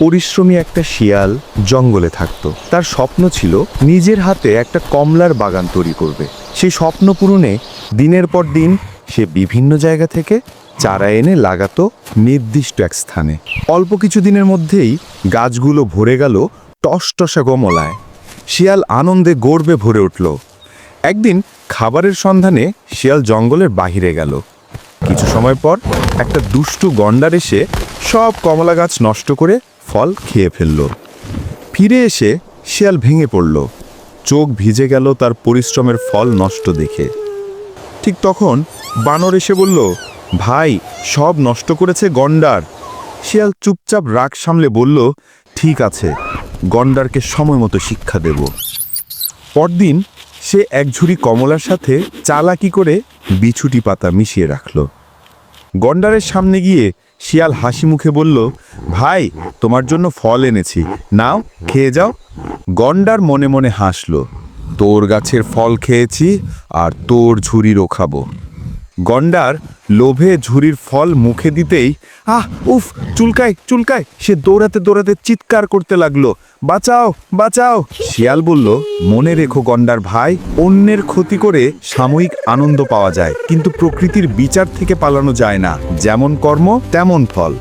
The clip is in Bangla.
পরিশ্রমী একটা শিয়াল জঙ্গলে থাকত। তার স্বপ্ন ছিল নিজের হাতে একটা কমলার বাগান তৈরি করবে। সেই স্বপ্ন পূরণে দিনের পর দিন সে বিভিন্ন জায়গা থেকে চারা এনে লাগাতো নির্দিষ্ট এক স্থানে। অল্প কিছু দিনের মধ্যেই গাছগুলো ভরে গেল টসটসা গমলায়। শিয়াল আনন্দে গর্বে ভরে উঠল। একদিন খাবারের সন্ধানে শিয়াল জঙ্গলের বাহিরে গেল। কিছু সময় পর একটা দুষ্টু গন্ডার এসে সব কমলা গাছ নষ্ট করে ফল খেয়ে ফেলল। ফিরে এসে শিয়াল ভেঙে পড়ল। চোখ ভিজে গেল তার পরিশ্রমের ফল নষ্ট দেখে। ঠিক তখন বানর এসে বলল, ভাই, সব নষ্ট করেছে গন্ডার। শিয়াল চুপচাপ রাগ সামলে বলল, ঠিক আছে, গন্ডারকে সময় মতো শিক্ষা দেব। পরদিন সে এক ঝুড়ি কমলার সাথে চালাকি করে বিছুটি পাতা মিশিয়ে রাখল। গন্ডারের সামনে গিয়ে শিয়াল হাসি মুখে বলল, ভাই, তোমার জন্য ফল এনেছি। নাও, খেয়ে যাও। গন্ডার মনে মনে হাসল, তোর গাছের ফল খেয়েছি আর তোর ঝুরি রোখাবো গন্ডার লোভে ঝুড়ির ফল মুখে দিতেই, আহ, উফ, চুলকায় চুলকায়। সে দৌড়াতে দৌড়াতে চিৎকার করতে লাগল, বাঁচাও বাঁচাও। শিয়াল বলল, মনে রেখো গন্ডার ভাই, অন্যের ক্ষতি করে সাময়িক আনন্দ পাওয়া যায়, কিন্তু প্রকৃতির বিচার থেকে পালানো যায় না। যেমন কর্ম, তেমন ফল।